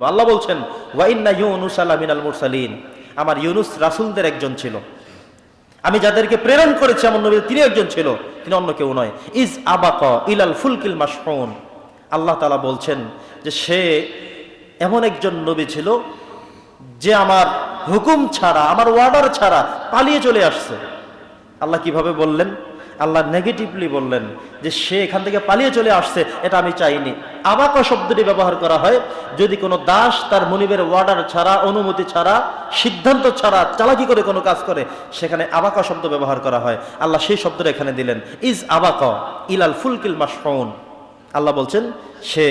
আল্লাহ বলছেন ওয়াইন্না ইউনুস আল্লাহ মিনাল মুরসালিন। আমার ইউনুস রাসুলদের একজন ছিল। আমি যাদেরকে প্রেরণ করেছি, আমার নবী তিনি একজন ছিল, তিনি অন্য কেউ নয়। ইজ আবাক ইলাল ফুলকিল মাসহুন আল্লাহ তালা বলছেন যে, সে এমন একজন নবী ছিল যে আমার হুকুম ছাড়া, আমার ওয়ার্ডার ছাড়া পালিয়ে চলে আসছে। আল্লাহ কীভাবে বললেন? আল্লাহ নেগেটিভলি বললেন যে সে এখান থেকে পালিয়ে চলে আসছে, এটা আমি চাইনি। আবাক শব্দটি ব্যবহার করা হয়, যদি কোনো দাস তার মনিবের ওয়ার্ডার ছাড়া, অনুমতি ছাড়া, সিদ্ধান্ত ছাড়া, চালাকি করে কোনো কাজ করে, সেখানে আবাকা শব্দ ব্যবহার করা হয়। আল্লাহ সেই শব্দটা এখানে দিলেন, ইজ আবাক ইলাল ফুলকিল মাসফাউন আল্লাহ বলছেন, সে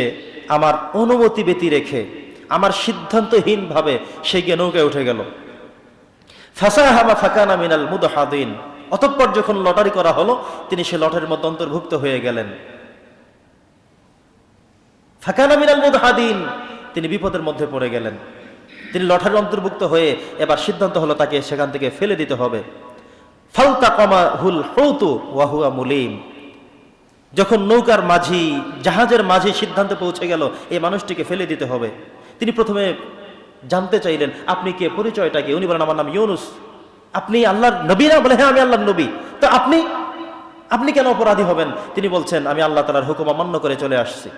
আমার অনুমতি ব্যতি রেখে, আমার সিদ্ধান্তহীনভাবে সে গিয়ে নৌকায় উঠে গেল। ফাসাহামা ফাকানা মিনাল মুদহাদিন। অতঃপর যখন লটারি করা হলো, তিনি সে লটারির মধ্যে অন্তর্ভুক্ত হয়ে গেলেন। ফাকানা মিনাল মুদহাদিন, তিনি বিপদের মধ্যে পড়ে গেলেন। তিনি লটারির অন্তর্ভুক্ত হয়ে এবার সিদ্ধান্ত হলো তাকে সেখান থেকে ফেলে দিতে হবে। ফালতা কমা হুল হৌতু ওয়াহুয়া মুলিম। যখন নৌকার মাঝি, জাহাজের মাঝি সিদ্ধান্তে পৌঁছে গেল, এই মানুষটিকে ফেলে দিতে হবে। তিনি প্রথমে জানতে চাইলেন, আপনি কে? পরিচয়টা কি? উনি বলেন, আমার নাম ইউনুস। আপনি আল্লাহর নবী না বলে হ্যাঁ আমি আল্লাহর নবী। তো আপনি আপনি কেন অপরাধী হবেন? তিনি বলছেন, আমি আল্লাহ তালার হুকুম অমান্য করে চলে আসছি।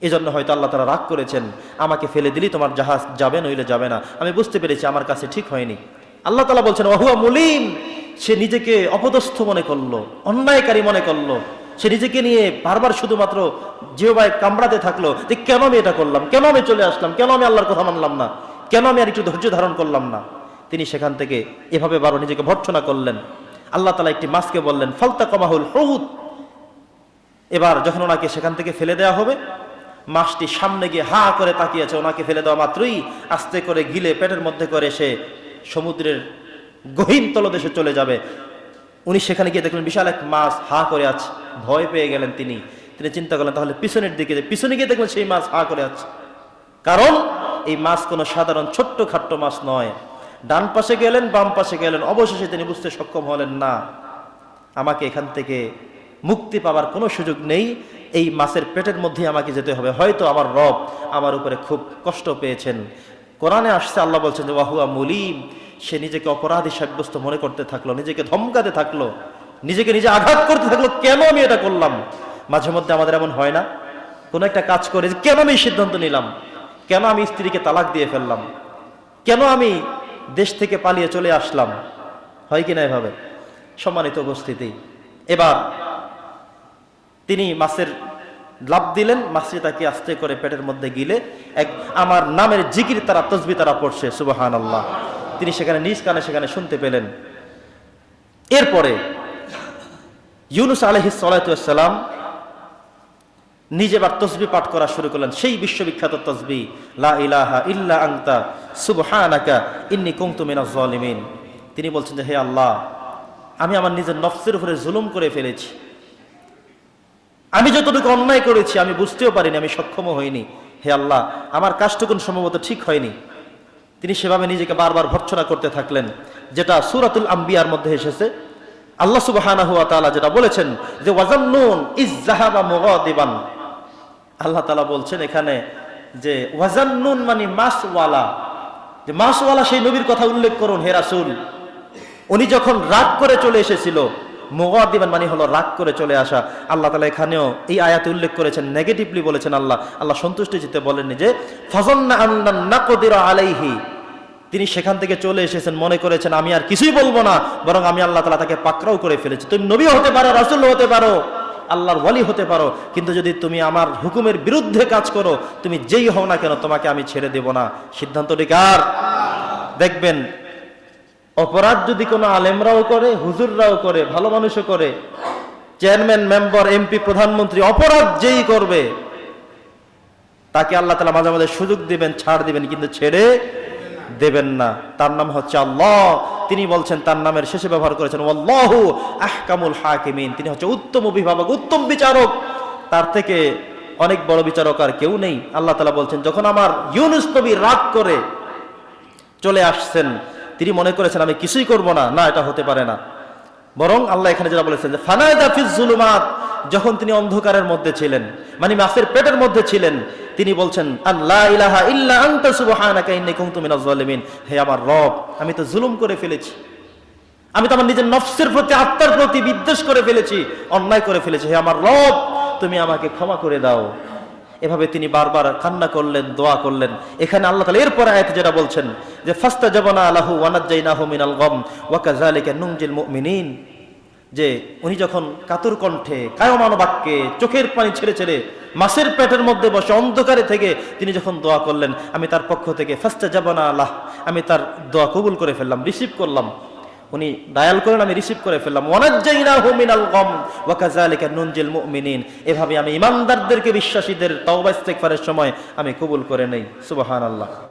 এই জন্য হয়তো আল্লাহ তালা রাগ করেছেন, আমাকে ফেলে দিলি, তোমার জাহাজ যাবে নইলে যাবে না। আমি বুঝতে পেরেছি আমার কাছে ঠিক হয়নি। আল্লাহ তালা বলছেন ওহুয়া মুলিম। সে নিজেকে অপদস্থ মনে করল, অন্যায়কারী মনে করল। সে নিজেকে নিয়ে বারবার শুধুমাত্র জিওবায় কামড়াতে থাকল যে, কেন আমি এটা করলাম? কেন আমি চলে আসলাম? কেন আমি আল্লাহর কথা মানলাম না? কেন আমি আর একটু ধৈর্য ধারণ করলাম না? তিনি সেখান থেকে এভাবে বারো নিজেকে ভর্ৎসনা করলেন। আল্লাহ তালা একটি মাসকে বললেন ফালতা কমাহুল হহুত এবার যখন ওনাকে সেখান থেকে ফেলে দেওয়া হবে, মাছটি সামনে গিয়ে হা করে তাকিয়েছে, ওনাকে ফেলে দেওয়া মাত্রই আস্তে করে গিলে পেটের মধ্যে করে সে সমুদ্রের গহীন তলদেশে চলে যাবে। উনি সেখানে গিয়ে দেখলেন, বিশাল এক মাছ হা করে আছে ভয় পেয়ে গেলেন তিনি। তিনি চিন্তা করলেন, তাহলে পিছনের দিকে যে পিছনে গিয়ে দেখলেন সেই মাছ হা করে আছে কারণ এই মাছ কোনো সাধারণ ছোট্ট খাট্ট মাছ নয়। ডান পাশে গেলেন, বাম পাশে গেলেন। অবশেষে তিনি বুঝতে সক্ষম হলেন, না, আমাকে এখান থেকে মুক্তি পাওয়ার কোনো সুযোগ নেই। এই মাছের পেটের মধ্যে আমাকে যেতে হবে। হয়তো আমার রব আমার উপরে খুব কষ্ট পেয়েছেন। কোরআনে আসছে, আল্লাহ বলছেন যে, ওয়াহুয়া মুলিম। সে নিজেকে অপরাধী সাব্যস্ত মনে করতে থাকল, নিজেকে ধমকাতে থাকল, নিজেকে নিজে আঘাত করতে থাকল, কেন আমি এটা করলাম? মাঝে মধ্যে আমাদের এমন হয় না? কোনো একটা কাজ করে কেন আমি সিদ্ধান্ত নিলাম? কেন আমি স্ত্রীকে তালাক দিয়ে ফেললাম? কেন আমি দেশ থেকে পালিয়ে চলে আসলাম। হয় কিনা এভাবে? সম্মানিত উপস্থিতি। এবার তিনি মাছের লাভ দিলেন, মাছটি তাকে আস্তে করে পেটের মধ্যে গিলে এক আমার নামের জিকির তারা, তসবি তারা পড়ছে সুবাহান আল্লাহ তিনি সেখানে নিজ কানে সেখানে শুনতে পেলেন। এরপরে ইউনুস আলহিস সালাম নিজে বার তসবি পাঠ করা শুরু করলেন। সেই বিশ্ববিখ্যাত তসবি, লা তিনি বলছেন যে, হে আল্লাহ, আমি আমার নিজের নফসের উপরে জুলুম করে ফেলেছি। আমি যতটুকু অন্যায় করেছি, আমি বুঝতেও পারিনি, আমি সক্ষমও হইনি। হে আল্লাহ, আমার কাজটুকুন সম্ভবত ঠিক হয়নি। তিনি সেভাবে নিজেকে বারবার ভর্ৎসনা করতে থাকলেন, যেটা সুরাতুল আম্বিয়ার মধ্যে এসেছে। আল্লাহ তাআলা যেটা বলেছেন যে, ওয়াজান্নুন ইজ জাহাবা মুগাদিবান। আল্লাহ তালা বলছেন এখানে যে ওয়াজান্নুন মানে মাসওয়ালা। যে মাসওয়ালা সেই নবীর কথা উল্লেখ করুন, হে রাসূল। উনি যখন রাগ করে চলে এসেছিল মুগাদিবান মানে হলো রাগ করে চলে আসা। আল্লাহ তালা এখানেও এই আয়াতে উল্লেখ করেছেন নেগেটিভলি বলেছেন আল্লাহ। আল্লাহ সন্তুষ্টি জিতে বলেননি যে, ফজন্না আলাইহি। তিনি সেখান থেকে চলে এসেছেন, মনে করেছেন, আমি আর কিছুই বলব না, বরং আমি আল্লাহ তালা তাকে পাকড়াও করে ফেলেছি। তুমি নবী হতে পারো রাসুল হতে পারো। আল্লাহর ওয়ালি হতে পারো, কিন্তু যদি তুমি আমার হুকুমের বিরুদ্ধে কাজ করো, তুমি যেই হও না কেন, তোমাকে আমি ছেড়ে দেব না। সিদ্ধান্তটি কার দেখবেন, অপরাধ যদি কোনো আলেমরাও করে, হুজুররাও করে, ভালো মানুষও করে, চেয়ারম্যান, মেম্বার, এমপি, প্রধানমন্ত্রী, অপরাধ যেই করবে, তাকে আল্লাহ তালা মাঝে মাঝে সুযোগ দিবেন, ছাড় দিবেন, কিন্তু ছেড়ে দেবেন না। তার নাম হচ্ছে আল্লাহ। তিনি বলছেন, তার নামের শেষে ব্যবহার করেছেন আল্লাহু আহকামুল হাকিমিন। তিনি হচ্ছে উত্তম অভিভাবক, উত্তম বিচারক। তার থেকে অনেক বড় বিচারক আর কেউ নেই। আল্লাহ তালা বলছেন, যখন আমার ইউনুস নবী রাগ করে চলে আসছেন, তিনি মনে করেছেন, আমি কিছুই করব না। না, এটা হতে পারে না। বরং আল্লাহ এখানে যেটা বলেছেন যে ফানায়দা ফিজ জুলুমাত যখন তিনি অন্ধকারের মধ্যে ছিলেন মানে মাছের পেটের মধ্যে ছিলেন, তিনি বলছেন আল্লাহ ইলাহা হে আমার রব, আমি তো জুলুম করে ফেলেছি। আমি তো আমার নিজের নফসের প্রতি, আত্মার প্রতি বিদ্বেষ করে ফেলেছি, অন্যায় করে ফেলেছি। হে আমার রব, তুমি আমাকে ক্ষমা করে দাও। এভাবে তিনি বারবার কান্না করলেন, দোয়া করলেন। এখানে আল্লাহ তাআলা এরপর আয়াত যেটা বলছেন যে ফাস্তা জাবানা আলাহু ওয়ানাজ্জাইনাহু মিনাল গম, ওয়া কাযালিকা নুনজিল মুমিনিন। যে উনি যখন কাতর কণ্ঠে কায়মান বাক্যে চোখের পানি ছেড়ে ছেড়ে মাসের পেটের মধ্যে বসে অন্ধকারে থেকে তিনি যখন দোয়া করলেন, আমি তার পক্ষ থেকে ফাস্টা যাবানা আল্লাহ আমি তার দোয়া কবুল করে ফেললাম, রিসিভ করলাম। উনি ডায়াল করেন আমি রিসিভ করে ফেললাম। এভাবে আমি ইমানদারদেরকে, বিশ্বাসীদের তওবা ইস্তেগফারের সময় আমি কবুল করে নেই। সুবহানাল্লাহ।